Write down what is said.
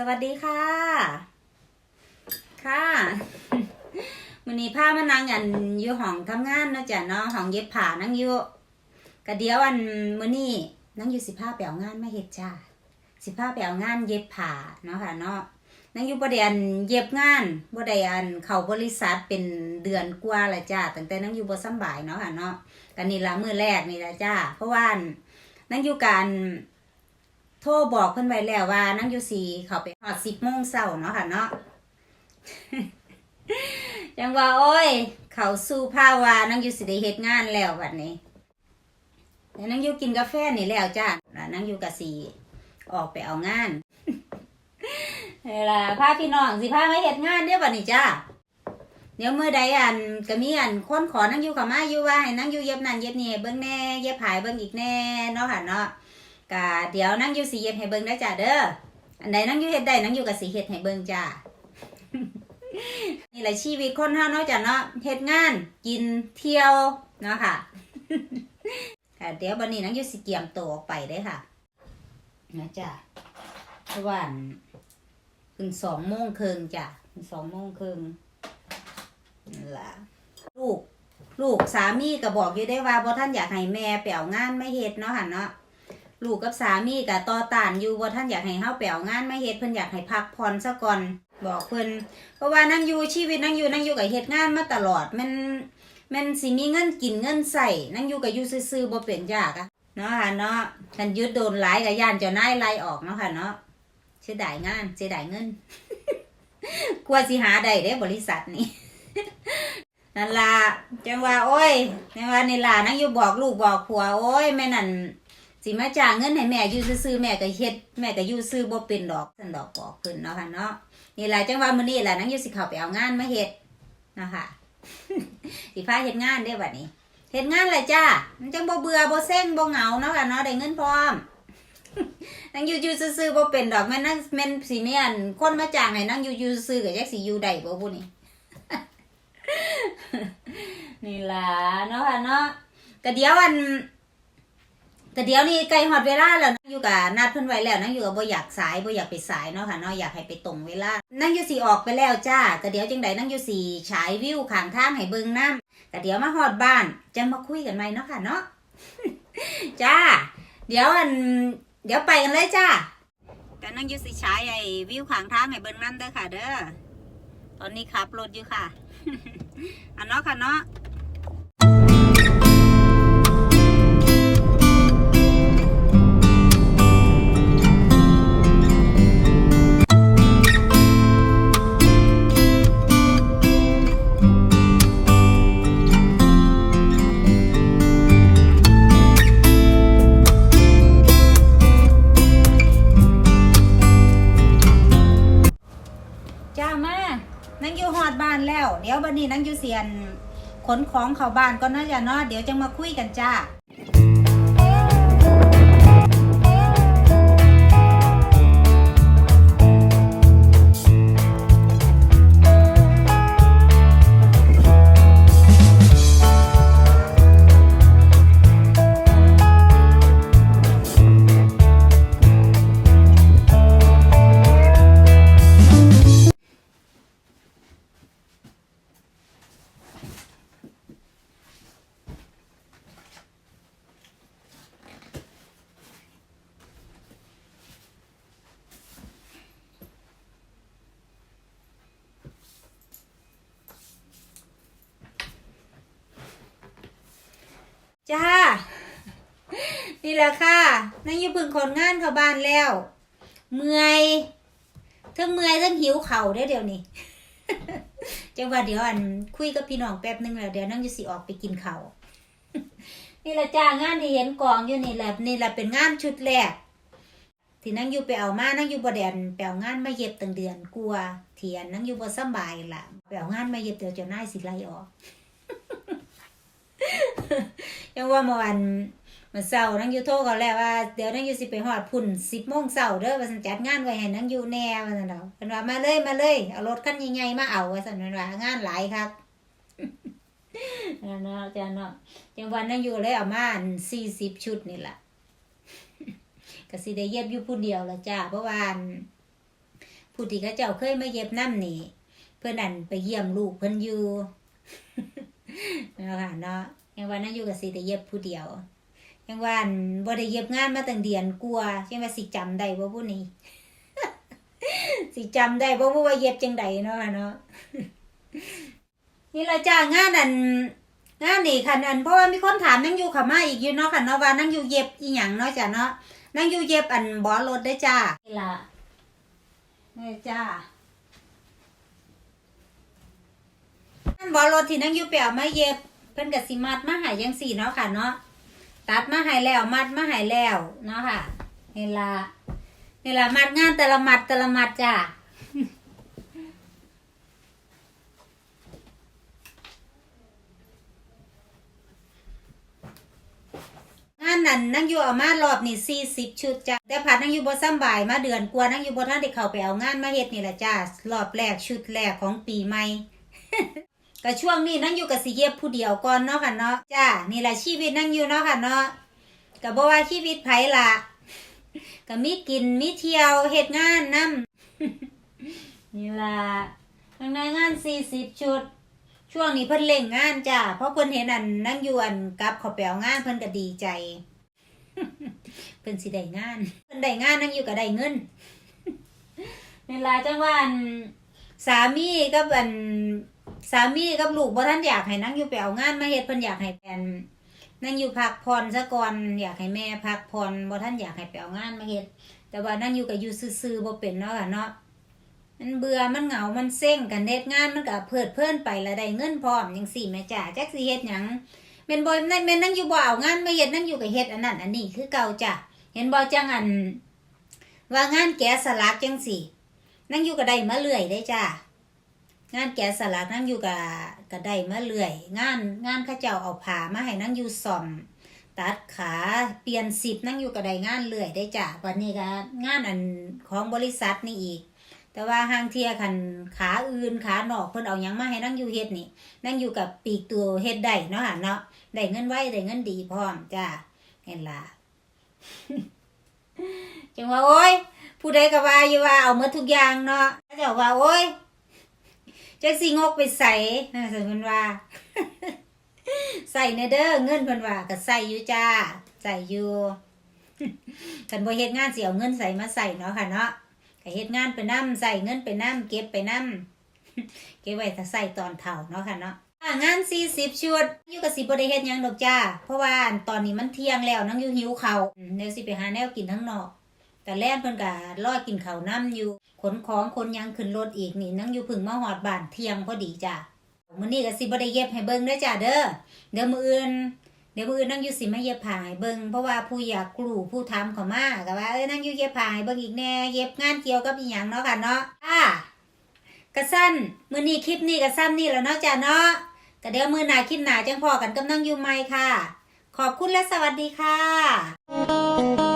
สวัสดีค่ะ ค่ะวันนี้พามานั่งอันอยู่ห้องทำงานเนาะจ้ะเนาะห้องเย็บผ้านั่งอยู่กะเดียวอันมื้อนี้นั่งอยู่สิผ้าไปเอางานมาเฮ็ดจ้าสิผ้าไปเอางานเย็บผ้าเนาะค่ะเนาะนั่งอยู่บ่ได้อันเย็บงานบ่ได้อันเข้าบริษัทเป็นเดือนกว่าและจ้าตั้งแต่นั่งอยู่บ่สำบายเนาะค่ะเนาะกันนี่ละมื้อแรกนี่ละจ้าเพราะว่าอันนั่งอยู่การ โทรบอกเพิ่นไว้แล้วว่านั่งอยู่สีเขาไปหอดสิบโมงเช้าเนาะค่ะเนาะจังว่าโอ้ย เขาสู้ภาวานั่งอยู่สิได้เฮ็ดงานแล้วบัดนี้แล้วนั่งอยู่กินกาแฟนี่แล้วจ้าแล้วนั่งอยู่กับสีออกไปเอางานเวลาพาพี่น้องสิพามาเฮ็ดงานเด้อบัดนี้จ้าเดี๋ยวเมื่อใดอันก็มีอันคนขอนั่งอยู่กับมาอยู่ว่าให้นั่งอยู่เย็บนั่นเย็บนี่เบิ่งแน่เย็บผายเบิ่งอีกแน่เนาะค่ะเนาะ กะเดี๋ยวนั่งอยู่สีเฮ็ดให้เบิ่งได้จ้าเด้ออันใดนั่งอยู่เฮ็ดได้นั่งอยู่กับสีเฮ็ดให้เบิ่งจ้านี่แหละชีวิตคนเฮาเนาะจ้ะเนาะเฮ็ดงานกินเที่ยวเนาะค่ะค่ะเดี๋ยวบัดนี้นั่งอยู่สิเกียมตัวออกไปเด้ค่ะนะจ้ะเพราะว่าถึงสองโมงครึ่งจ้ะถึงสองโมงครึ่งนั่นล่ะลูก ลูกสามีก็บอกอยู่ได้ว่าบ่ท่านอยากให้แม่ไปเอางานไม่เฮ็ดเนาะค่ะเนาะ ลูกกับสามีก็ต่อต้านอยู่ว่าท่านอยากให้เฮาไปเอางานไมาเฮ็ดเพิ่นอยากให้พักผ่อนซะก่อนบอกเพิ่นเพราะว่านั่งอยู่ชีวิตนั่งอยู่นั่งอยู่กับเฮ็ดงานมาตลอดมันมันสิมีเงินกินเงินใส่นั่งอยู่กับอยู่ซื่อๆบ่เป็นยากอะเนาะค่ะเนาะคันยึดโดนหลายก็ย่านเจ้านายไล่ออกเนาะค่ะเนาะเสียดายงานเสียดายเงินกลัวสิหาได้เด้บริษัทนี้นั่นล่ะจังว่าโอ้ยจังว่านี่ล่ะนั่งอยู่บอกลูกบอกผัวโอ้ยแม่นั่น สิมาจ่ายเงินให้แม่อยู่ซื่อๆแม่ก็เฮ็ดแม่ก็อยู่ซื่อบ่เป็นดอกสันดอกบอกเพิ่นเนาะค่ะเนาะนี่แหละจังว่ามื้อนี้แหละนังอยู่สิเข้าไปเอางานมาเฮ็ดนะคะสิพาเฮ็ดงานเด้บัดนี้เฮ็ดงานเลยจ้ามันจังบ่เบื่อบ่เซ็งบ่เหงาเนาะค่ะเนาะได้เงินพร้อมนั่งอยู่อยู่ซื่อๆบ่เป็นดอกแม่นนั่นแม่นสิมีอันคนมาจ้างให้นั่งอยู่อยู่ซื่อก็จักสิอยู่ได้บ่บุนี่นี่ล่ะเนาะค่ะเนาะก็เดี๋ยวอัน แต่เดี๋ยวนี้ใกล้ฮอดเวลาแล้วนั่งอยู่กับนัดเพิ่นไว้แล้วนั่งอยู่กับบ่อยากสายบ่อยากไปสายเนาะค่ะเนาะอยากให้ไปตรงเวลานั่งอยู่สีออกไปแล้วจ้าแต่เดี๋ยวจังใดนั่งอยู่สีฉายวิวข้างทางให้เบิ่งน้ำแต่เดี๋ยวมาฮอดบ้านจะมาคุยกันใหม่เนาะค่ะเนาะจ้า เดี๋ยวอันเดี๋ยวไปกันเลยจ้าแต่นั่งอยู่สีฉายไอ้วิวข้างทางให้เบิ่งน้ำเด้อค่ะ เด้อตอนนี้ขับรถอยู่ค่ะอันเนาะค่ะเนาะ นั่งอยู่ฮอดบ้านแล้ว เดี๋ยวบันนี้นั่งอยู่เสียนขนของเข้าบ้านก็น่าจะเนาะเดี๋ยวจะมาคุยกันจ้า จ้า นี่แหละค่ะนั่งยู่พึ่งคนงานเข้าบ้านแล้ว เมื่อยทั้งเมื่อยทั้งหิวเข่าได้เดี๋ยวนี้จังว่าเดี๋ยวอันคุยกับพี่น้องแป๊บนึงแล้วเดี๋ยวนั่งยูสิออกไปกินข้าวนี่แหละจ้างานที่เห็นกองอยู่นี่แหละนี่แหละเป็นงานชุดแรกที่นั่งอยู่ไปเอามานั่งอยู่บ่แดนไปเอางานมาเย็บตั้งเดือนกลัวเทียนนั่งอยู่บ่สบายล่ะไปเอางานมาเย็บเดี๋ยวจ้านายสิไล่ออก ยังว่าเมื่อวันมันเสาร์นั่งอยู่โทรกันแล้วว่าเดี๋ยวนั่งอยู่สิไปหอดพุ่นสิบโมงเสาร์เด้อว่าสันจัดงานไว้ให้นั่งอยู่แน่ว่าสันเราเป็นว่ามาเลยมาเลยเอารถคันใหญ่ๆมาเอาว่าสันเป็นว่างานหลายครับนั่นเนาะจ้าเนาะจังวันนั่งอยู่เลยเอามาสี่สิบชุดนี่แหละก็สิได้เย็บอยู่ผู้เดียวละจ้าเพราะว่าอันผู้ที่เขาเจ้าเคยมาเย็บน้ำนี่เพื่อนอันไปเยี่ยมลูกเพิ่นอยู่เนาะค่ะเนาะ ยังว่านั่งอยู่กับสิแต่เย็บผู้เดียว ยังว่าอันบ่ได้เย็บงานมาตั้งเดือนกลัวายังว่าสิจำได้บ่ผู้นี้สิจำได้บ่ผู้ว่าเย็บจังใดเนาะค่ะเนาะนี่ละจ้างานอันงานนี่คันอันเพราะว่ามีคนถามนั่งอยู่เขามาอีกอยู่เนาะค่ะเนาะว่านั่งอยู่เย็บอีหยังเนาะจ้ะเนาะนั่งอยู่เย็บอันบอรถได้อจ้านี่ละนี่จ้าอันบอรถที่นั่งอยู่ไปเอามาเย็บเพิ่นก็สิมัดมาหายยังสี่เนาะค่ะเนาะตัดมาหายแล้วมัดมาหายแล้วเนาะค่ะนี่ละนี่ละมัดงานแต่ละมัดแต่ละมัดจ้างานนั้นนั่งอยู่เอามารอบนี่สี่สิบชุดจ้ะแต่พัดนั่งอยู่บ่ซ้ำบ่ายมาเดือนกว่านั่งอยู่บ่ท่านได้เขาไปเอางานมาเฮ็ดนี่แหละจ้ารอบแรกชุดแรกของปีใหม่ ก็ช่วงนี้นั่งอยู่กับสิเย็บผู้เดียวก่อนเนาะค่ะเนาะจ้านี่แหละชีวิตนั่งอยู่เนาะค่ะเนาะก็บ่ว่าชีวิตไผล่ะก็มีกินมีเที่ยวเฮ็ดงานนํนี่ล่ะข้างในงานสี่สิบชุด ช่วงนี้เพิ่นเล่งงานจ้าเพราะเพิ่นเห็นอันนั่งอยู่อันกับขาไปเอางานเพิ่นก็ดีใจเพิ่นสิได้งานเพิ่นได้งานนั่งอยู่ก็ได้เงินนี่ล่ะจังว่าอันสามีกับอัน สามีกับลูกบ่ทันอยากให้นั่งอยู่ไปเอางานมาเฮ็ดเพิ่นอยากให้แฟนนั่งอยู่พักผ่อนซะก่อนอยากให้แม่พักผ่อนบ่ทันอยากให้ไปเอางานมาเฮ็ดแต่ว่านั่งอยู่ก็อยู่ซื่อๆบ่เป็นเนาะค่ะเนาะมันเบื่อมันเหงา มันเซ็งกันเฮ็ดงานมันก็เพิดเพลินไปละได้เงินพร้อมจังสี่แม่จ๋าจักสิเฮ็ดหยังแม่นบ่แม่นนั่งอยู่บ่เอางานมาเฮ็ดนั่งอยู่ก็เฮ็ดอันนั้นอันนี้คือเก่าจ้ะเห็นบ่จังอันว่างานแกะสลักจังสี่ นั่งอยู่ก็ได้มาเรื่อยได้จ้ะ งานแกะสลักนั่งอยู่ก็ก็ได้มาเรื่อย งานงานเขาเจ้าเอาผ้ามาให้นั่งอยู่ซ่อม ตัดขาเปลี่ยนสิบนั่งอยู่ก็ได้งานเรื่อยได้จ้ะวันนี้ก็งานอันของบริษัทนี่อีก แต่ว่าห้างเทียคันขาอื่นขาหนอกเพิ่นเอาหยังมาให้นั่งอยู่เฮ็ดนี่ นั่งอยู่กับปีกตัวเฮ็ดได้เนาะเนาะได้เงินไว้ได้เงินดีพร้อมจ้าเห็นล่ะจังว่าโอ้ยผู้ใดก็ว่าอยู่ว่าเอาหมดทุกอย่างเนาะเจ้าว่าโอ้ย จักสิงกไปใส่นั่นสิเพิ่นว่า ใส่ในเด้อเงินเพิ่นว่าก็ใส่อยู่จ้า ใส่อยู่คันบ่เฮ็ดงานสิเอาเงินใส่มาใส่เนาะค่ะเนาะก็เฮ็ดงานไปนํใส่เงินไปนํเก็บไปนํเก็บไว้ถ้าใส่ตอนเฒ่าเนาะค่ะเนาะอ่างาน40ชุดอยู่กับสิบ่ได้เฮ็ดหยังดอกจ้า เพราะว่าตอนนี้มันเที่ยงแล้วนังอยู่หิวข้าวอืมเดี๋ยวสิไปหาแนวกินข้งนอก แต่แล่นเพิ่นก็รอกินข้าวนํอยู่ ขนของขนยังขึ้นรถอีกนี่นั่งอยู่พึ่งมาฮอดบ้านเที่ยงพอดีจ้ามื้อนี้ก็สิบ่ได้เย็บให้เบิ่งเด้อจ้าเด้อเดี๋ยวมื้ออื่นเดี๋ยวมื้ออื่นนั่งอยู่สิมาเย็บผ้าให้เบิ่งเพราะว่าผู้อยากกลูผู้ทำเขามาก็ว่าเอ้ยนั่งอยู่เย็บผ้าให้เบิ่งอีกแน่เย็บงานเกี่ยวกับอีหยังเนาะค่ะเนาะอ่ากระสั้นมื้อนี้คลิปนี้ก็ซ้ำนี่แล้วเนาะจ้ะเนาะก็เดี๋ยวมื้อหน้าคลิปหน้าจังพอกันกับนั่งอยู่ใหม่ค่ะ ขอบคุณและสวัสดีค่ะ